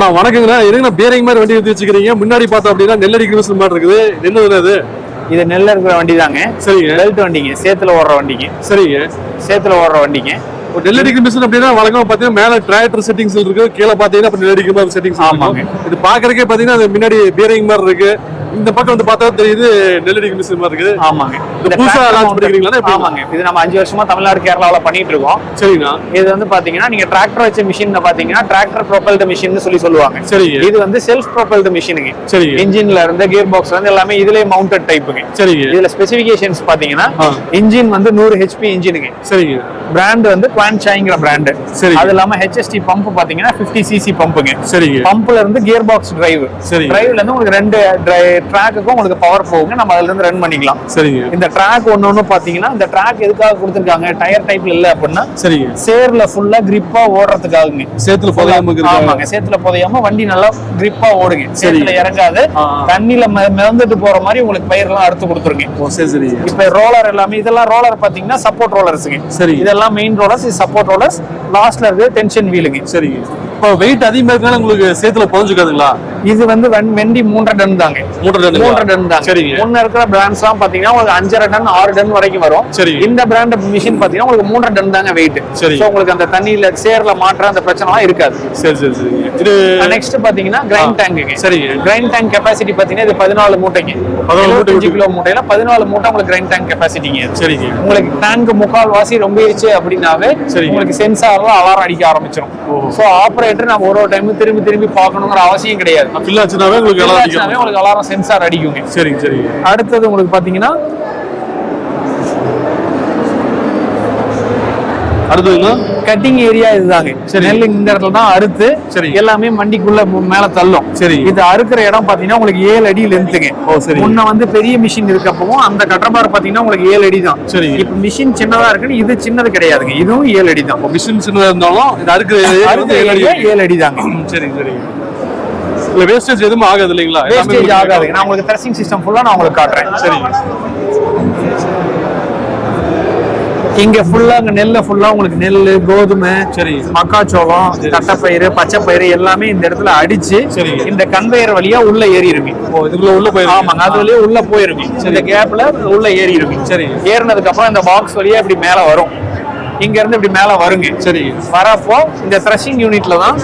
ஆனா வணக்கங்கண்ணா. எதுக்குண்ணா பேரிங் மாதிரி வண்டி எடுத்து வச்சுக்கிறீங்க முன்னாடி பார்த்தோம் அப்படின்னா நெல்லடி கிறிஸ்து மாதிரி இருக்குது. என்னது அது இது நெல்ல இருக்கிற வண்டி தாங்க சரிங்க. பெல்ட் வண்டிங்க. சேத்துல ஓடுற வண்டிங்க. சரிங்க. சேத்துல ஓடுற வண்டிங்க. இப்போ நெல்லடி மிஷின் அப்படின்னா வழக்கமா பாத்தீங்கன்னா மேல டிராக்டர் செட்டிங்ஸ் இருக்கு கீழே பாத்தீங்கன்னா அப்ப நெல்லடி மாதிரி செட்டிங்ஸ் ஆமாங்க. இது பாக்குறதுக்கே பாத்தீங்கன்னா அது முன்னாடி பேரிங் மாதிரி இருக்கு. இந்த பக்கம் வந்து பார்த்தா தெரியுது நெல்லடி மிஷின் மாதிரி இருக்குது. ஆமாங்க. இந்த புதுசா பண்ணிருக்கீங்களா? எப்படி? ஆமாங்க. இது நம்ம அஞ்சு வருஷமா தமிழ்நாடு கேரளாவுல பண்ணிட்டு இருக்கோம். சரிங்கண்ணா இது வந்து பாத்தீங்கன்னா நீங்க டிராக்டர் வச்ச மிஷின் பாத்தீங்கன்னா டிராக்டர் ப்ரொபல்டு மிஷின் சொல்லி சொல்லுவாங்க. சரிங்க. இது வந்து செல்ஃப் ப்ரொபல்டு மிஷினுங்க சரிங்க. இன்ஜின்ல இருந்து கியர் பாக்ஸ்ல இருந்து எல்லாமே இதுலயே மவுண்டட் டைப்புங்க சரிங்க. இதுல ஸ்பெசிபிகேஷன்ஸ் பாத்தீங்கன்னா. இன்ஜின் வந்து நூறு ஹெச்பி இன்ஜினுங்க சரிங்க. பிராண்ட் வந்து குவான்சாய்ங்கிற பிராண்ட் சரி. அது இல்லாம ஹெச்எஸ்டி பம்ப் பாத்தீங்கன்னா 50 சிசி பம்புங்க சரிங்க. பம்ப்ல இருந்து கியர் பாக்ஸ் டிரைவ் சரி. டிரைவ்ல இருந்து உங்களுக்கு ரெண்டு ட்ராக்குக்கும் உங்களுக்கு பவர் போகுங்க. நம்ம அதுல இருந்து ரன் பண்ணிக்கலாம். சரிங்க. இந்த ட்ராக் ஒண்ணு ஒண்ணு பாத்தீங்கன்னா இந்த ட்ராக் எதுக்காக கொடுத்திருக்காங்க? டயர் டைப்ல இல்ல அப்படின்னா சரிங்க. சேர்ல ஃபுல்லா கிரிப்பா ஓடுறதுக்காகங்க. சேத்துல புதையாம ஆமாங்க. சேத்துல புதையாம வண்டி நல்லா கிரிப்பா ஓடுங்க. சேத்துல இறங்காது. தண்ணியில மிதந்துட்டு போற மாதிரி உங்களுக்கு பயிரெல்லாம் அறுத்து கொடுத்துருங்க. சரி சரி இப்ப ரோலர் எல்லாமே இதெல்லாம் ரோலர் பாத்தீங்கன்னா சப்போர்ட் ரோலர்ஸுங்க சரி. இதெல்லாம் மெயின் ரோலர்ஸ் சப்போர்ட் ரோலர்ஸ் லாஸ்ட்ல இருக்கு டென்ஷன் வீலுங்க சரிங்க. இப்போ வெயிட் அதிகமா இருக்கனால உங்களுக்கு சேத்துல புதஞ்சுக்காதுங்களா? இது வந்து வெண்- வெண்டி மூன்றரை டன் தாங்க. மூட்டை டன் மூன்றரை டன் தாங்க. சரிங்க. முன்ன இருக்கிற பிராண்ட்ஸ் எல்லாம் பாத்தீங்கன்னா உங்களுக்கு அஞ்சரை டன் ஆறு டன் வரைக்கும் வரும். சரிங்க. இந்த பிராண்ட் மிஷின் பாத்தீங்கன்னா உங்களுக்கு மூன்றரை டன் தாங்க வெயிட் சரிங்க. சோ உங்களுக்கு அந்த தண்ணியில சேர்ல மாற்ற அந்த பிரச்சனை எல்லாம் இருக்காது. சரி சரி சரிங்க. இது நெக்ஸ்ட் பாத்தீங்கன்னா கிரைண்ட் டேங்குங்க சரிங்க. கிரைண்ட் டேங்க் கெபாசிட்டி பாத்தீங்கன்னா இது பதினாலு மூட்டைங்க. 14 மூட்டை அஞ்சு கிலோ மூட்டையில பதினாலு மூட்டை உங்களுக்கு கிரைண்ட் டேங்க் கெபாசிட்டிங்க சரிங்க. உங்களுக்கு டேங்க் முக்கால் வாசி ரொம்பிடுச்சு அப்படின்னாவே. உங்களுக்கு சென்சார்ல அலாரம் அடிக்க ஆரம்பிச்சிடும் சோ ஆபரேட்டர் நம்ம ஒரு ஒரு டைம் திரும்பி திரும்பி பார்க்கணுங்கிற அவசியம் கிடையாது. உங்களுக்கு உங்களுக்கு அலாரம் சென்சார் அடிக்குங்க. சரிங்க சரிங்க. அடுத்தது உங்களுக்கு பாத்தீங்கன்னா அடுத்ததுங்களா கட்டிங் ஏரியா இதுதாங்க சரி. நெல் இந்த இடத்துல தான் அறுத்து சரி. எல்லாமே மண்டிக்குள்ள மேல தள்ளும். சரி. இது அறுக்கிற இடம் பாத்தீங்கன்னா உங்களுக்கு ஏழு அடி லென்த்துங்க ஓ சரி. முன்ன வந்து பெரிய மிஷின் இருக்கப்பவும் அந்த கட்டபார் பாத்தீங்கன்னா உங்களுக்கு ஏழு அடி தான். சரிங்க. இப்ப மிஷின் சின்னதா இருக்குன்னு இது சின்னது கிடையாதுங்க. இதுவும் ஏழு அடி தான். மிஷின் சின்னதா இருந்தாலும் இது அறுக்கிற ஏழு அடி. ஏழு அடி தாங்க. சரிங்க சரிங்க இல்ல வேஸ்டேஜ் எதுவும் ஆகாது இல்லைங்களா? வேஸ்டேஜ் ஆகாதுங்க. நான் உங்களுக்கு த்ரெஸ்ஸிங் சிஸ்டம் ஃபுல்லா நான் உங்களுக்கு காட்டுறேன். சரிங்க இங்க ஃபுல்லா அங்க நெல்ல ஃபுல்லா உங்களுக்கு நெல்லு கோதுமை சரி. மக்காச்சோளம் தட்டைப்பயிறு பச்சைப்பயிறு எல்லாமே இந்த இடத்துல அடிச்சு. இந்த கன்வேயர் வழியா உள்ள ஏறி இருக்கு இதுக்குள்ள உள்ள போயிருக்கு ஆமாங்க அது வழியா உள்ள போயிருக்கு இந்த கேப்ல உள்ள ஏறி இருக்கு சரி. ஏறினதுக்கு அப்புறம் இந்த பாக்ஸ் வழியா இப்படி மேல வரும். இங்க இருந்து இப்படி மேல வருங்க. சரிங்க வரப்போ இந்த த்ரெஷிங் யூனிட்ல தான்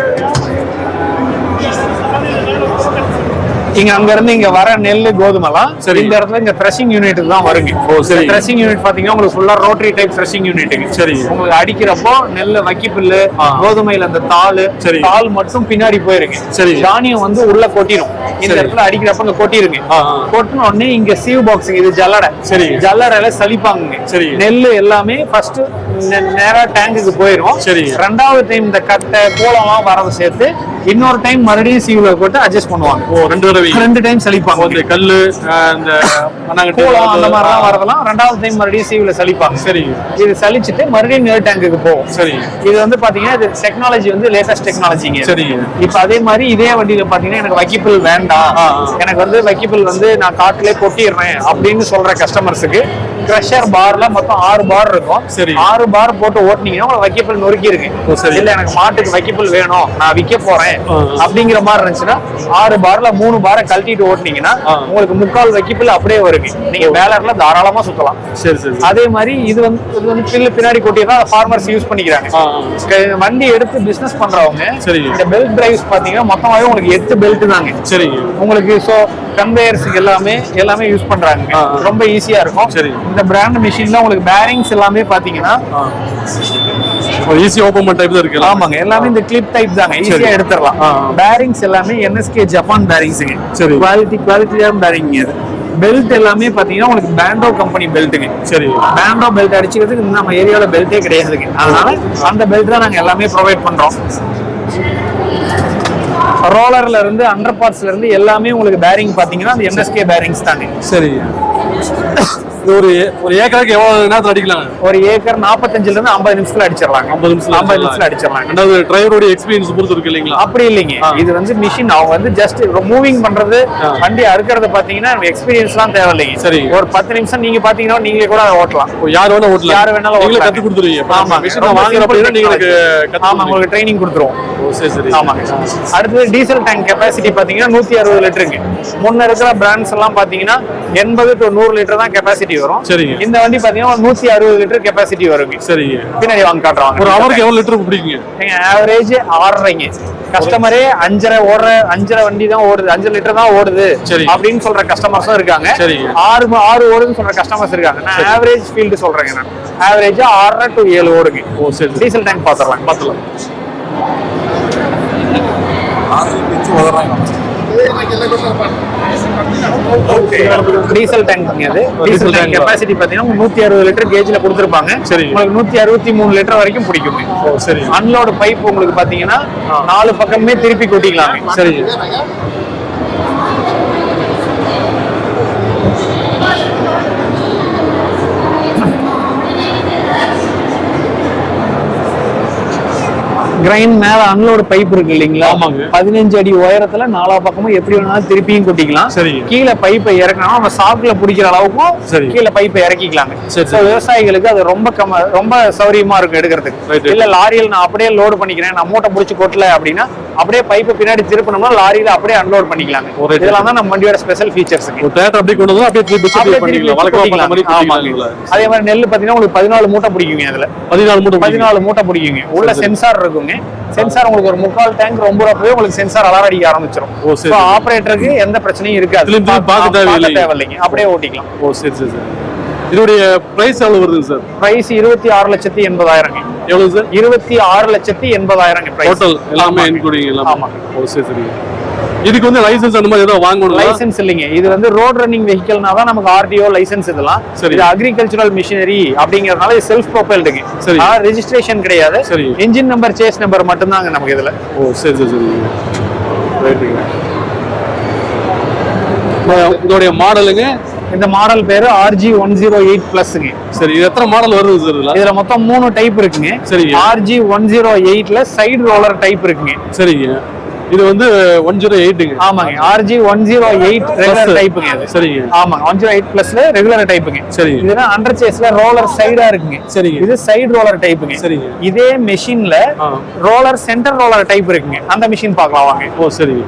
இங்க அங்க இருந்து இங்க வர நெல்லு கோதுமைலாம் சரி. இந்த இடத்துல இந்த த்ரெஷிங் யூனிட் தான் வருங்க ஓ, சரி. த்ரெஷிங் யூனிட் பாத்தீங்கன்னா உங்களுக்கு ஃபுல்லா ரோட்டரி டைப் த்ரெஷிங் யூனிட்டுங்க சரி. உங்களுக்கு அடிக்கிறப்போ நெல்ல வக்கிப்புல்லு. கோதுமையில அந்த தாள் சரி. தாள் மட்டும் பின்னாடி போயிருங்க சரி. தானியம் வந்து உள்ள கொட்டிடும் இந்த. இடத்துல அடிக்கிறப்ப இங்க கொட்டிருங்க. கொட்டின உடனே இங்க சீவ் பாக்ஸ் இது ஜல்லடை சரி. ஜல்லடையில சலிப்பாங்க சரி. நெல்லு எல்லாமே ஃபர்ஸ்ட் நேரா டேங்குக்கு போயிரும் சரி. ரெண்டாவது டைம் இந்த கட்டை கோலம்லாம் வரதை சேர்த்து இன்னொரு டைம் மறுபடியும் சீவ்ல போட்டு அட்ஜஸ்ட் பண்ணுவாங்க. ஓ ரெண்டு தடவை. ரெண்டு டைம் சலிப்பாங்க. இந்த கல்லு ஆஹ், இந்த கோலம் அந்த மாதிரிலாம் வரதெல்லாம் ரெண்டாவது டைம் மறுபடியும் சீவ்ல சலிப்பாங்க. சரிங்க இது சலிச்சுட்டு மறுபடியும் நேர் டேங்குக்கு போகும். சரிங்க இது வந்து பாத்தீங்கன்னா இது டெக்னாலஜி வந்து லேட்டஸ்ட் டெக்னாலஜிங்க சரிங்க இப்ப அதே மாதிரி இதே வண்டியில பாத்தீங்கன்னா எனக்கு வைக்கிபிள் வேண்டாம். எனக்கு வந்து வைக்கிபிள் வந்து நான் காட்டிலே கொட்டிடுறேன் அப்படின்னு சொல்ற கஸ்டமர்ஸுக்கு கிரஷர் பார்ல மொத்தம் ஆறு பார் இருக்கும். சரி. ஆறு பார் போட்டு ஓட்டுனீங்கன்னா உங்களுக்கு வைக்கிபிள் நொறுக்கி இருக்கு சரி. இல்ல எனக்கு மாட்டுக்கு வைக்கிபிள் வேணும். நான் விற்க போறேன். அப்படிங்கிற மாதிரி இருந்துச்சுன்னா ஆறு பார்ல மூணு பாரை கழட்டிட்டு ஓட்டுனீங்கன்னா. உங்களுக்கு முக்கால் வைக்கிபிள் அப்படியே வருங்க நீங்க பேலர்ல தாராளமா சுத்தலாம். சரி சரி அதே மாதிரி இது வந்து இது வந்து பில்லு பின்னாடி கொட்டினா ஃபார்மர்ஸ் யூஸ் பண்ணிக்கிறாங்க. வண்டி எடுத்து பிசினஸ் பண்றவங்க சரிங்க. இந்த பெல்ட் டிரைவ்ஸ் பாத்தீங்கன்னா மொத்தமாவே உங்களுக்கு எட்டு பெல்ட் தாங்க. சரிங்க உங்களுக்கு சோ கன்வேயர்ஸ்க்கு எல்லாமே எல்லாமே யூஸ் பண்றாங்க. ரொம்ப ஈஸியா இருக்கும். சரி. இந்த பிராண்ட் மிஷின்ல உங்களுக்கு பேரிங்ஸ் எல்லாமே பாத்தீங்கன்னா ஈஸி ஓப்பன் பண்ண டைப் தான் இருக்கு ஆமாங்க எல்லாமே இந்த கிளிப் டைப் தாங்க. ஈஸியா. எடுத்துடலாம். பேரிங்ஸ் எல்லாமே என்எஸ்கே ஜப்பான் பேரிங்ஸுங்க சரி. குவாலிட்டி குவாலிட்டியான பேரிங் இது. பெல்ட் எல்லாமே பாத்தீங்கன்னா உங்களுக்கு பேண்டோ கம்பெனி பெல்ட்டுங்க சரி. பேண்டோ பெல்ட் அடிச்சுக்கிறதுக்கு நம்ம ஏரியாவில் பெல்ட்டே கிடையாதுங்க. அதனால அந்த பெல்ட் தான் நாங்கள் எல்லாமே ப்ரொவைட் பண்றோம். ரோலர்ல இருந்து அண்டர் பார்ட்ஸ்ல இருந்து எல்லாமே உங்களுக்கு பேரிங் பாத்தீங்கன்னா அந்த என்எஸ்கே பேரிங்ஸ் தாங்க. சரி. ஒரு ஒரு ஏக்கருக்கு எவ்வளவு நேரத்தில் அடிக்கலாம்? ஒரு ஏக்கர் நாற்பத்தஞ்சுல இருந்து ஐம்பது நிமிஷத்துல அடிச்சிடலாங்க. ஐம்பது நிமிஷத்துல ஐம்பது நிமிஷத்துல அடிச்சிடலாங்க. ரெண்டாவது டிரைவருடைய எக்ஸ்பீரியன்ஸ் பொறுத்து இருக்கு இல்லைங்களா? அப்படி இல்லைங்க. இது வந்து மிஷின் அவங்க வந்து ஜஸ்ட் மூவிங் பண்றது வண்டி அறுக்கிறது பாத்தீங்கன்னா எக்ஸ்பீரியன்ஸ் எல்லாம் தேவையில்லைங்க. சரி. ஒரு பத்து நிமிஷம் நீங்க பாத்தீங்கன்னா நீங்களே கூட ஓட்டலாம். யார் வேணா ஓட்டலாம். யார் வேணாலும் ஓட்டலாம். கத்து கொடுத்துருவீங்க. ஆமா மிஷின் வாங்குற அப்படின்னா நீங்களுக்கு ஆமா உங்களுக்கு ட்ரைனிங் கொடுத்துருவோம். சரி சரி ஆமாங்க. அடுத்தது டீசல் டேங்க் கெப்பாசிட்டி பாத்தீங்கன்னா நூத்தி அறுபது லிட்டருங்க. முன்ன இருக்கிற பிராண்ட்ஸ் எல்லாம் பாத்தீங்கன்னா எண்பது டு நூறு லிட்டர் தான் கெப்பாசிட்டி வரும். சரிங்க. இந்த வண்டி பாத்தீங்கன்னா நூத்தி அறுபது லிட்டர் கெப்பாசிட்டி வருங்க. சரிங்க. பின்னாடி வாங்க காட்டுறாங்க. ஒரு அவருக்கு எவ்வளவு லிட்டர் பிடிக்குங்க? ஆவரேஜ் ஆறரைங்க. கஸ்டமரே அஞ்சரை ஓடுற அஞ்சரை வண்டி தான் ஓடுது. அஞ்சு லிட்டர் தான் ஓடுது சரி. அப்படின்னு சொல்ற கஸ்டமர்ஸும் இருக்காங்க. சரிங்க. ஆறு ஆறு ஓடுன்னு சொல்ற கஸ்டமர்ஸ் இருக்காங்க. நான் ஆவரேஜ் ஃபீல்டு சொல்றேங்க நான். ஆவரேஜா ஆறரை டு ஏழு ஓடுங்க. ஓ சரி டீசல் டேங்க் பாத்துடலாம். பார்த்துலாம் டீசல் டேங்க் அது. டீசல் டேங்க் கெப்பாசிட்டி பாத்தீங்கன்னா நூத்தி அறுபது லிட்டர் கேஜ்ல கொடுத்துருப்பாங்க. சரிங்க. உங்களுக்கு நூத்தி அறுபத்தி மூணு லிட்டர் வரைக்கும் பிடிக்குங்க. சரி. அன்லோடு பைப் உங்களுக்கு பாத்தீங்கன்னா நாலு பக்கமே திருப்பி கொட்டிக்கலாங்க. சரிங்க கிரைண்ட் மேல அன்லோடு பைப் இருக்கு இல்லைங்களா. பதினஞ்சு அடி உயரத்துல நாலா பக்கமும் எப்படி வேணாலும் திருப்பியும் கொட்டிக்கலாம். கீழே பைப்பை இறக்கணும் நம்ம சாக்குல பிடிக்கிற அளவுக்கும். கீழே பைப்பை இறக்கிக்கலாங்க. விவசாயிகளுக்கு அது ரொம்ப கம்ம ரொம்ப சௌரியமா இருக்கும் எடுக்கிறதுக்கு. இல்ல லாரியில் நான் அப்படியே லோடு பண்ணிக்கிறேன் நான் மூட்டை பிடிச்சி கொட்டல அப்படின்னா அப்படியே பைப்பை பின்னாடி திருப்பினோம்னா லாரியில அப்படியே அன்லோட் பண்ணிக்கலாங்க. இதெல்லாம் தான் நம்ம வண்டியோட ஸ்பெஷல் தேட்டர் அப்படியே கொண்டு வந்து அப்படியே அதே மாதிரி நெல் பாத்தீங்கன்னா உங்களுக்கு பதினாலு மூட்டை பிடிக்குங்க அதுல. பதினாலு மூட்டை பதினாலு மூட்டை பிடிக்குங்க. உள்ள சென்சார் இருக்குங்க. சென்சார் உங்களுக்கு ஒரு முக்கால் டேங்க் ரொம்ப ரூபாய் உங்களுக்கு சென்சார் அலாரம் அடிக்க ஆரம்பிச்சிடும் ஓ, சரி, ஸோ. ஆபரேட்டருக்கு எந்த பிரச்சனையும் இருக்காது. பார்க்க பார்க்க தேவையில்லை. தேவையில்லைங்க. அப்படியே ஓட்டிக்கலாம். ஓ சரி சரி சரி. இதோடைய பிரைஸ் எவ்வளவு வருது சார் பிரைஸ் இருபத்தி ஆறு லட்சத்தி எண்பதாயிரங்க. எவ்வளவு சார் இருபத்தி ஆறு லட்சத்தி எண்பதாயிரங்க பிரைஸ் டோட்டல் எல்லாமே இன்க்ளூடிங் எல்லாமே. ஓ சரி சரி. இதுக்கு வந்து லைசென்ஸ் அந்த மாதிரி ஏதோ வாங்கணும் லைசென்ஸ் இல்லைங்க. இது வந்து ரோட் ரன்னிங் வெஹிக்கல்னா தான் நமக்கு ஆர்டிஓ லைசென்ஸ் இதெல்லாம். சரி. இது அக்ரிகல்ச்சரல் மிஷினரி அப்படிங்கறதுனால இது செல்ஃப் ப்ரொபைல்டுங்க சரி. ரெஜிஸ்ட்ரேஷன் கிடையாது. சரி. இன்ஜின் நம்பர் சேஸ் நம்பர் மட்டும்தாங்க நமக்கு இதுல. ஓ சரி சரி சரி. ரைட்டுங்க இதோடைய மாடலுங்க இந்த மாடல் பேரு ஆர்ஜி ஒன் ஜீரோ எயிட் பிளஸ்ங்க சரி இது எத்தனை மாடல் வருது சார் இதுல? இதுல மொத்தம் மூணு டைப் இருக்குங்க. சரிங்க. ஆர்ஜி ஒன் ஜீரோ எயிட்ல சைடு ரோலர் டைப் இருக்குங்க. சரிங்க. இது வந்து ஒன் ஜீரோ எயிட்டுங்க ஆமாங்க. RG one zero eight regular. டைப்புங்க அது சரிங்க. ஆமாங்க. ஒன் ஜீரோ எயிட் பிளஸ்ல ரெகுலர் டைப்புங்க சரிங்க. இதுனா அண்டர் சேஸ்ல ரோலர் சைடா இருக்குங்க. சரிங்க. இது சைடு ரோலர் டைப்புங்க சரிங்க. இதே மெஷின்ல ரோலர் சென்டர் ரோலர் டைப் இருக்குங்க. அந்த மிஷின் பார்க்கலாம் வாங்க. ஓ சரிங்க.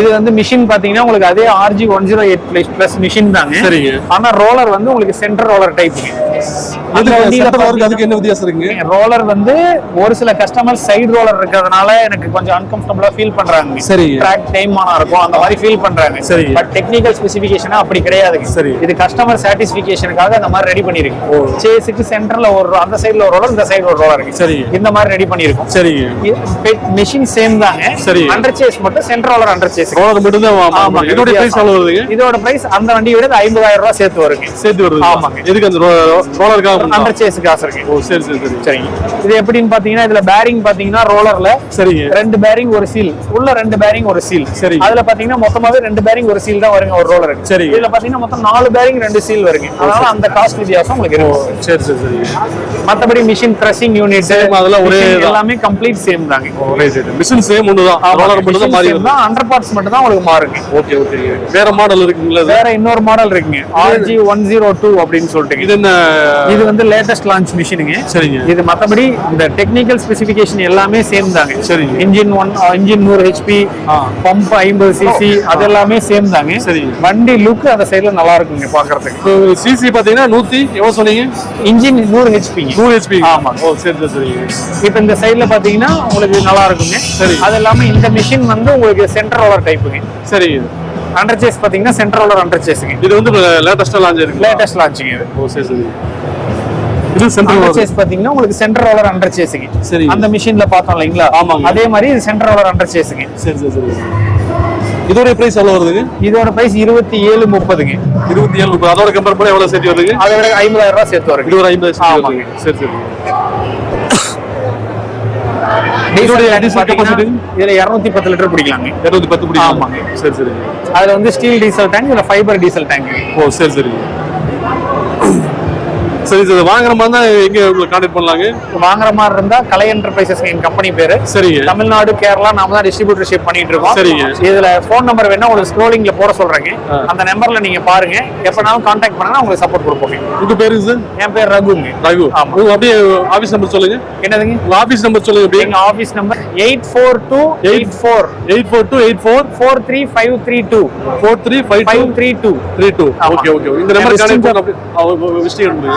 இது வந்து மிஷின் பாத்தீங்கன்னா உங்களுக்கு அதே RG one zero eight plus machine தாங்க. சரிங்க. ஆனா ரோலர் வந்து உங்களுக்கு சென்டர் ரோலர் அந்த அதுக்கு என்ன வித்தியாசம் இருக்குங்க ரோலர் வந்து ஒரு சில கஸ்டமர் சைடு ரோலர் இருக்கிறதுனால எனக்கு கொஞ்சம் அன்கம்ஃபர்டபுளா ஃபீல் பண்றாங்க சரிங்க. ட்ராக் டைம் ஆனா இருக்கும் அந்த மாதிரி ஃபீல் பண்றாங்க சரிங்க. பட் டெக்னிக்கல் ஸ்பெசிஃபிகேஷன் அப்படி கிடையாதுங்க சரி. இது கஸ்டமர் சாட்டிஸ்பிகேஷனுக்காக அந்த மாதிரி ரெடி பண்ணிருக்கு. சேஸுக்கு சென்டர்ல ஒரு அந்த சைடுல ஒரு ரோலர் இந்த சைடுல ஒரு ரோலர் இருக்கு சரிங்க. இந்த மாதிரி ரெடி பண்ணிருக்கோம் சரிங்க மிஷின் சேம் தாங்க சரி. அண்டர் சேஸ் மட்டும் centre roller under chassis roller மட்டும் தான் ஆமா, இதோட பிரைஸ். எவ்வளவு இதோட பிரைஸ் அந்த வண்டியை விட ஐம்பதாயிரம் ரூபாய் சேர்த்து வருங்க சேர்த்து வருது ஆமாங்க. எதுக்கு அந்த ரோலருக்காக அண்டர் சேஸ் காசு இருக்கு. ஓ சரி சரி சரி. சரிங்க. இது எப்படின்னு பாத்தீங்கன்னா இதுல பேரிங் பாத்தீங்கன்னா ரோலர்ல சரிங்க. ரெண்டு பேரிங் ஒரு சீல் உள்ள ரெண்டு பேரிங் ஒரு சீல் சரி. அதுல பாத்தீங்கன்னா மொத்தமாவே ரெண்டு பேரிங் ஒரு சீல் தான் வருங்க ஒரு ரோலருக்கு சரி. இதுல பாத்தீங்கன்னா மொத்தம் நாலு பேரிங் ரெண்டு சீல் வருங்க. அதனால அந்த காஸ்ட் வித்தியாசம் உங்களுக்கு இருக்கும். சரி சரி சரி. மத்தபடி மிஷின் க்ரஷிங் யூனிட் அதெல்லாம் ஒரே தான். எல்லாமே கம்ப்ளீட் சேம் தாங்க. மிஷின் சேம் ஒன்று தான். ரோலர் மட்டும் தான் மாறி வருது. அண்டர் பார்ட்ஸ் மட்டும் தான் உங்களுக்கு மாறுங்க. ஓகே ஓகே வேற மாடல் இருக்குங்களா? வேற இன்னொரு மாடல் இருக்குங்க. ஆர்ஜி ஒன் ஜீரோ டூ அப்படின்னு சொல்லிட்டு இது என்ன இது வந்து லேட்டஸ்ட் லான்ச் மிஷினுங்க சரிங்க. இது மத்தபடி இந்த டெக்னிக்கல் ஸ்பெசிஃபிகேஷன் எல்லாமே சேம் தாங்க சரிங்க. இன்ஜின் ஒன் இன்ஜின் நூறு ஹெச்பி. பம்ப் ஐம்பது சிசி அது எல்லாமே சேம் தாங்க சரிங்க. வண்டி லுக் அந்த சைடுல நல்லா இருக்குங்க பாக்குறதுக்கு. சிசி பாத்தீங்கன்னா நூத்தி எவ்வளவு சொன்னீங்க? இன்ஜின் நூறு ஹெச்பிங்க நூறு ஹெச்பி ஆமா. ஓ சரி சரி இப்போ இந்த சைடுல பாத்தீங்கன்னா உங்களுக்கு நல்லா இருக்குங்க. சரி. அது இல்லாம இந்த மிஷின் வந்து உங்களுக்கு சென்டர் ரோலர் டைப்புங்க சரிங்க அண்டர் சேஸ் பாத்தீங்கன்னா சென்டர் ரோலர் அண்டர் சேஸுங்க இது வந்து லேட்டஸ்டா லான்ச் இருக்கு லேட்டஸ்ட் லான்ச்சிங் இது. ஓ சரி சரி. இது சென்ட்ரல் அண்டர் சேஸ் பாத்தீங்கன்னா உங்களுக்கு சென்டர் ரோலர் அண்டர் சேஸுங்க சரி. அந்த மிஷின்ல பார்த்தோம் இல்லைங்களா? ஆமாங்க. அதே மாதிரி இது சென்டர் ரோலர் அண்டர் சேஸுங்க சரி சரி சரி இதோட பிரைஸ் எவ்வளவு வருதுங்க? இதோட பிரைஸ் இருபத்தி ஏழு முப்பதுங்க. இருபத்தி ஏழு முப்பது. அதோட கம்பேர் பண்ணி எவ்வளவு சேர்த்து வருதுங்க? அதை விட ஐம்பதாயிரம் ரூபாய் சேர்த்து இது ஒரு ஐம்பது ஆமாங்க. சரி சரி? இதுல இருநூத்தி பத்து லிட்டர் பிடிக்கலாங்க. இருநூத்தி பத்து பிடிக்கும் ஆமாங்க. சரி சரி. அதுல வந்து ஸ்டீல் டீசல் டேங்க் இதுல ஃபைபர் டீசல் டேங்க் ஓ சரி சரி. சரி சார். வாங்குற மாதிரி தான் எங்க உங்களை கான்டாக்ட் பண்ணலாங்க? வாங்குற மாதிரி இருந்தா கலை என்டர்பிரைசஸ் என் கம்பெனி பேரு. சரிங்க. தமிழ்நாடு கேரளா நாம தான் டிஸ்ட்ரிபியூட்டர்ஷிப் பண்ணிட்டு இருக்கோம். சரிங்க. இதுல ஃபோன் நம்பர் வேணா உங்களுக்கு ஸ்க்ரோலிங்ல போட சொல்றேங்க. ஆ. அந்த நம்பர்ல நீங்க பாருங்க. எப்பனாலும் கான்டாக்ட் பண்ணுங்க உங்களுக்கு சப்போர்ட் கொடுப்போம் உங்க பேருங்க சார் என் பேர் ரகுங்க. ரகு. ஆமா. உங்க அப்படியே ஆபீஸ் நம்பர் சொல்லுங்க. என்னதுங்க? ஆபீஸ் நம்பர் சொல்லுங்க அப்படியே எங்க office number eight four two eight four eight four two eight four four three five three two four three five five three two three two. Okay okay இந்த number contact பண்ணி எடுங்க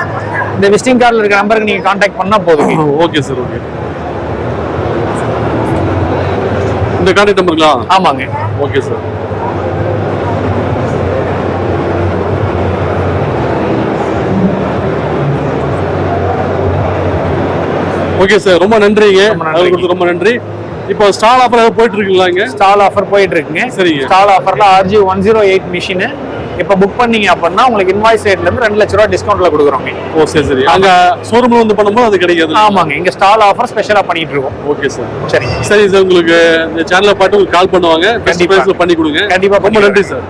இந்த visiting கார்டில் இருக்க நம்பருக்கு நீங்க கான்டாக்ட் பண்ணா போதுங்க ஓகே சார் ஓகே இந்த கான்டாக்ட் நம்பருங்களா? ஆமாங்க. ஓகே சார் ஓகே சார் ரொம்ப நன்றிங்க. ரொம்ப நன்றி. இப்போ ஸ்டால் ஆஃபர் ஏதாவது போயிட்டு இருக்குங்களா இங்க? ஸ்டால் ஆஃபர் போயிட்டு இருக்குங்க சரிங்க. ஸ்டால் ஆஃபர்ல RG one zero eight machine இப்போ புக் பண்ணீங்க அப்படின்னா உங்களுக்கு இன்வாய்ஸ் ரேட்ல இருந்து ரெண்டு லட்ச ரூபா டிஸ்கவுண்ட்ல கொடுக்குறோங்க. ஓ சரி சரி. அங்க ஷோரூம்ல வந்து பண்ணும்போது அது கிடைக்காது ஆமாங்க. இங்க ஸ்டால் ஆஃபர் ஸ்பெஷலா பண்ணிட்டு இருக்கோம் ஓகே சார். சரி சரி சார் உங்களுக்கு இந்த சேனலை பார்த்து உங்களுக்கு கால் பண்ணுவாங்க. கண்டிப்பா. பண்ணி கொடுங்க. கண்டிப்பா ரொம்ப நன்றி சார்.